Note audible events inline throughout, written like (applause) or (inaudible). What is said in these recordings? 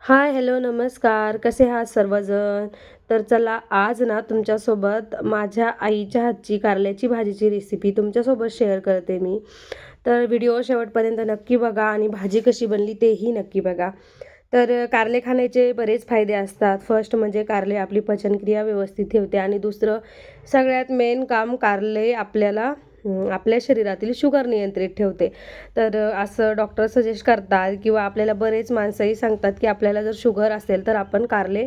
Hi hello नमस्कार. कसे आहात सर्वजण? तर चला आज ना तुमच्यासोबत माझ्या आईच्या हातची कारल्याची भाजीची रेसिपी तुमच्यासोबत शेअर करते मी. तर व्हिडिओ शेवटपर्यंत नक्की बघा आणि भाजी कशी बनली तेही नक्की बघा. तर कारले खाण्याचे बरेच फायदे असतात. फर्स्ट म्हणजे कारले आपली पचनक्रिया व्यवस्थित ठेवते आणि दुसरं सगळ्यात मेन काम कारले आपल्याला आपल्या शरीरातील शुगर नियंत्रित ठेवते. तर असं डॉक्टर सजेस्ट करतात किंवा आपल्याला बरेच माणसंही सांगतात की आपल्याला जर शुगर असेल तर आपण कारले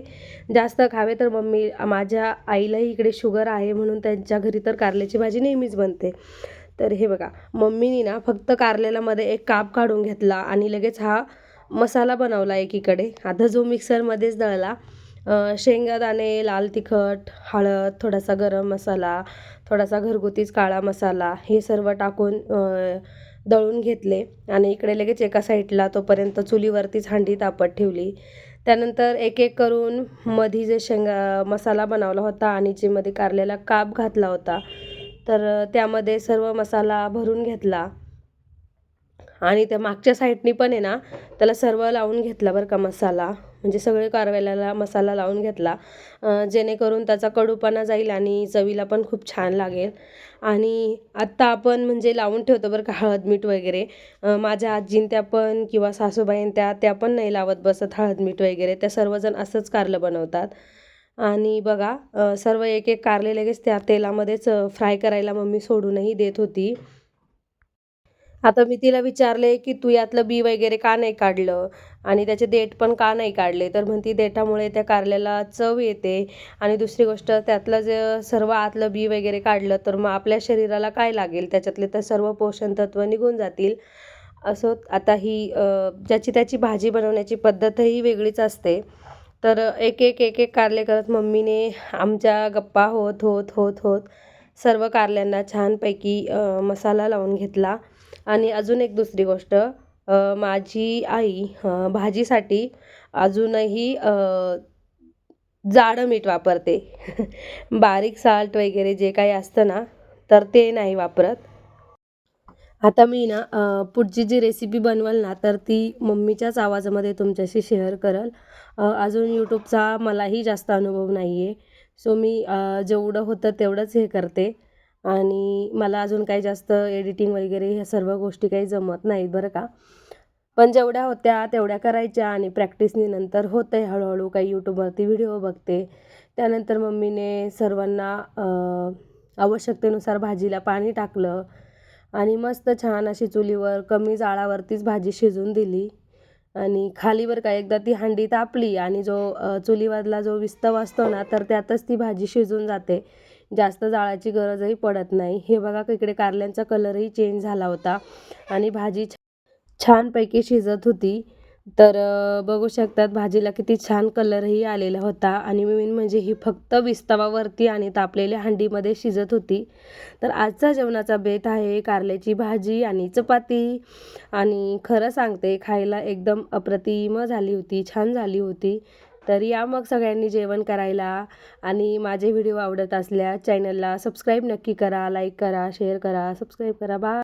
जास्त खावे. तर मम्मी माझ्या आईलाही इकडे शुगर आहे म्हणून त्यांच्या घरी तर कारल्याची भाजी नेहमीच बनते. तर हे बघा मम्मीनी ना फक्त कारल्याला मध्ये एक काप काढून घेतला आणि लगेच हा मसाला बनवला एकीकडे. आता जो मिक्सरमध्येच दळला शेंगादाणे लाल तिखट हळद थोडासा गरम मसाला थोडासा घरगुतीच काळा मसाला हे सर्व टाकून दळून घेतले. आणि इकडे लगेच एका साईडला तोपर्यंत चुलीवरतीच हांडी तापत ठेवली. त्यानंतर एक एक करून मधी जे शेंगा मसाला बनवला होता आणि जे मध्ये कारलेला काप घातला होता तर त्यामध्ये सर्व मसाला भरून घेतला. आणि त्या मागच्या साईडनी पण आहे ना त्याला सर्व लावून घेतला बरं का मसाला. म्हणजे सगळे कारवेल्याला मसाला लावून घेतला. जेणेकरून त्याचा कडूपणा जाईल आणि चवीला पण खूप छान लागेल. आणि आत्ता आपण म्हणजे लावून ठेवतो बरं का हळद मीठ वगैरे. माझ्या आजीन त्या पण किंवा सासूबाईन त्या त्या पण नाही लावत बसत हळद मीठ वगैरे. त्या सर्वजण असंच कारलं बनवतात. आणि बघा सर्व एक एक कारले लगेच त्या तेलामध्येच फ्राय करायला मम्मी सोडूनही देत होती. आता मी तिला विचारले की तू यातलं बी वगैरे का नाही काढलं? आणि त्याचे देठ पण का नाही काढले? तर म्हणती देठामुळे त्या कारल्याला चव येते. आणि दुसरी गोष्ट त्यातलं जे सर्व आतलं बी वगैरे काढलं तर मग आपल्या शरीराला काय लागेल? त्याच्यातले तर सर्व पोषण तत्व निघून जातील. असं आता ही ज्याची त्याची भाजी बनवण्याची पद्धतही वेगळीच असते. तर एक एक एक एक कारले करत मम्मीने आमच्या गप्पा होत होत होत होत सर्व कारल्यांना छानपैकी मसाला लावून घेतला. आणि अजून एक दुसरी गोष्ट माझी आई भाजीसाठी अजूनही जाडं मीठ वापरते. (laughs) बारीक साल्ट वगैरे जे काही असतं ना तर ते नाही वापरत. आता मी ना पुढची जी रेसिपी बनवल ना तर ती मम्मीच्याच आवाजामध्ये तुमच्याशी शेअर करल. अजून यूट्यूबचा मलाही जास्त अनुभव नाही आहे सो मी जेवढं होतं तेवढंच हे करते. आणि मला अजून काही जास्त एडिटिंग वगैरे ह्या सर्व गोष्टी काही जमत नाहीत बरं का. पण जेवढ्या होत्या तेवढ्या करायच्या आणि प्रॅक्टिसनी नंतर होतं आहे हळूहळू काही यूट्यूबवरती व्हिडिओ बघते. त्यानंतर मम्मीने सर्वांना आवश्यकतेनुसार भाजीला पाणी टाकलं आणि मस्त छान अशी चुलीवर कमी जाळावरतीच भाजी शिजून दिली. आणि खालीवर का एकदा ती हांडी तापली आणि जो चुलीवरला जो विस्तव असतो ना तर त्यातच ती भाजी शिजून जाते. जास्त जाळाची गरजही पडत नाही. हे बघा इकडे कारल्यांचा कलरही चेंज झाला होता आणि भाजी छ- छानपैकी शिजत होती. तर बघू शकतात भाजीला किती छान कलरही आलेला होता आणि मेन म्हणजे ही फक्त विस्तवावरती आणि तापलेल्या हंडीमध्ये शिजत होती. तर आजचा जेवणाचा बेत आहे कारल्याची भाजी आणि चपाती. आणि खरं सांगते खायला एकदम अप्रतिम झाली होती छान झाली होती. तर या मग सगळ्यांनी जेवण करायला. आणि माझे व्हिडिओ आवडत असल्यास चॅनलला सबस्क्राईब नक्की करा लाईक करा शेअर करा सबस्क्राईब करा. बा